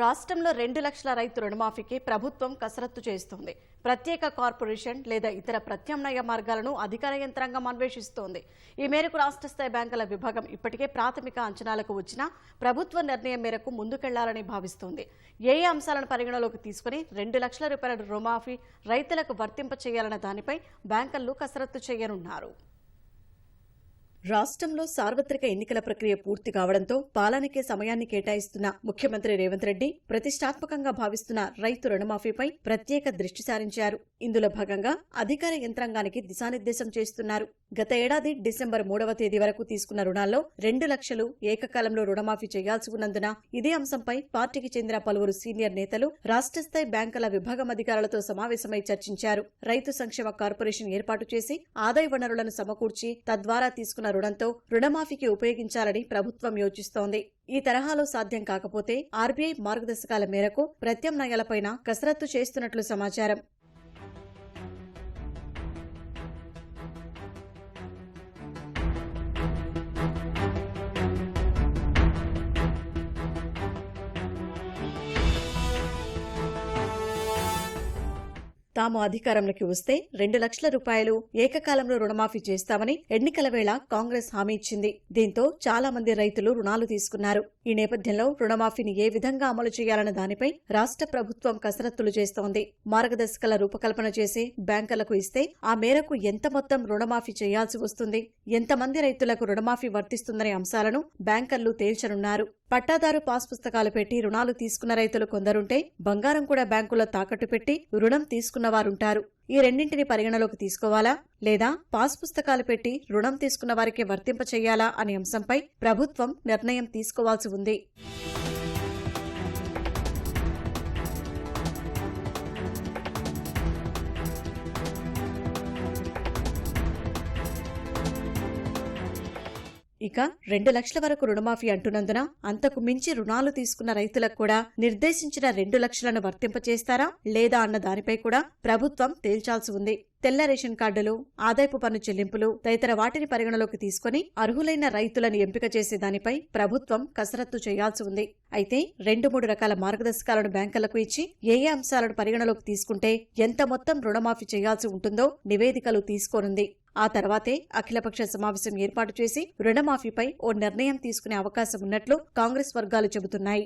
రాష్ట్రంలో రెండు లక్షల రైతు రుణమాఫీకి ప్రభుత్వం కసరత్తు చేస్తోంది. ప్రత్యేక కార్పొరేషన్ లేదా ఇతర ప్రత్యామ్నాయ మార్గాలను అధికార యంత్రాంగం అన్వేషిస్తోంది. ఈ మేరకు రాష్ట్ర స్థాయి బ్యాంకుల విభాగం ఇప్పటికే ప్రాథమిక అంచనాలకు వచ్చినా ప్రభుత్వ నిర్ణయం మేరకు ముందుకెళ్ళాలని భావిస్తోంది. ఏ ఏ అంశాలను పరిగణలోకి తీసుకుని రెండు లక్షల రూపాయల రుణమాఫీ రైతులకు వర్తింప చేయాలన్న దానిపై బ్యాంకర్లు కసరత్తు చేయనున్నారు. రాష్ట్రంలో సార్వత్రిక ఎన్నికల ప్రక్రియ పూర్తి కావడంతో పాలనకే సమయాన్ని కేటాయిస్తున్న ముఖ్యమంత్రి రేవంత్ రెడ్డి ప్రతిష్టాత్మకంగా భావిస్తున్న రైతు రుణమాఫీపై ప్రత్యేక దృష్టి సారించారు. ఇందులో భాగంగా అధికార యంత్రాంగానికి దిశానిర్దేశం చేస్తున్నారు. గత ఏడాది డిసెంబర్ మూడవ తేదీ వరకు తీసుకున్న రుణాల్లో రెండు లక్షలు ఏకకాలంలో రుణమాఫీ చేయాల్సి ఉన్నందున ఇదే అంశంపై పార్టీకి చెందిన పలువురు సీనియర్ నేతలు రాష్ట్ర స్థాయి బ్యాంకుల విభాగం అధికారులతో సమావేశమై చర్చించారు. రైతు సంక్షేమ కార్పొరేషన్ ఏర్పాటు చేసి ఆదాయ వనరులను సమకూర్చి తద్వారా తీసుకున్న రుణంతో రుణమాఫీకి ఉపయోగించాలని ప్రభుత్వం యోచిస్తోంది. ఈ తరహాలో సాధ్యం కాకపోతే ఆర్బీఐ మార్గదర్శకాల మేరకు ప్రత్యామ్నాయాలపైన కసరత్తు చేస్తున్నట్లు సమాచారం. తాము అధికారంలోకి వస్తే రెండు లక్షల రూపాయలు ఏకకాలంలో రుణమాఫీ చేస్తామని ఎన్నికల వేళ కాంగ్రెస్ హామీ ఇచ్చింది. దీంతో చాలా మంది రైతులు రుణాలు తీసుకున్నారు. ఈ నేపథ్యంలో రుణమాఫీని ఏ విధంగా అమలు చేయాలన్న దానిపై రాష్ట్ర ప్రభుత్వం కసరత్తులు చేస్తోంది. మార్గదర్శకాల రూపకల్పన చేసి బ్యాంకులకు ఇస్తే ఆ మేరకు ఎంత మొత్తం రుణమాఫీ చేయాల్సి వస్తుంది? ఎంతమంది రైతులకు రుణమాఫీ వర్తిస్తుందనే అంశాలను బ్యాంకర్లు తేల్చనున్నారు. పట్టాదారు పాస్ పుస్తకాలు పెట్టి రుణాలు తీసుకున్న రైతులు కొందరుంటే బంగారం కూడా బ్యాంకులో తాకట్టు పెట్టి రుణం తీసుకున్నవారుంటారు ఈ రెండింటిని పరిగణలోకి తీసుకోవాలా? లేదా పాస్ పుస్తకాలు పెట్టి రుణం తీసుకున్న వారికి వర్తింపచేయాలా అనే అంశంపై ప్రభుత్వం నిర్ణయం తీసుకోవాల్సి ఉంది. ఇక రెండు లక్షల వరకు రుణమాఫీ అంటున్నందున అంతకు మించి రుణాలు తీసుకున్న రైతులకు కూడా నిర్దేశించిన రెండు లక్షలను వర్తింపచేస్తారా లేదా అన్న దానిపై కూడా ప్రభుత్వం తేల్చాల్సి ఉంది. తెల్ల రేషన్ కార్డులు ఆదాయపు పన్ను చెల్లింపులు తదితర వాటిని పరిగణలోకి తీసుకుని అర్హులైన రైతులను ఎంపిక చేసే దానిపై ప్రభుత్వం కసరత్తు చేయాల్సి ఉంది. అయితే రెండు మూడు రకాల మార్గదర్శకాలను బ్యాంకులకు ఇచ్చి ఏ ఏ అంశాలను పరిగణలోకి తీసుకుంటే ఎంత మొత్తం రుణమాఫీ చేయాల్సి ఉంటుందో నివేదికలు తీసుకోనుంది. ఆ తర్వాతే అఖిలపక్ష సమావేశం ఏర్పాటు చేసి రుణమాఫీపై ఓ నిర్ణయం తీసుకునే అవకాశం ఉన్నట్లు కాంగ్రెస్ వర్గాలు చెబుతున్నాయి.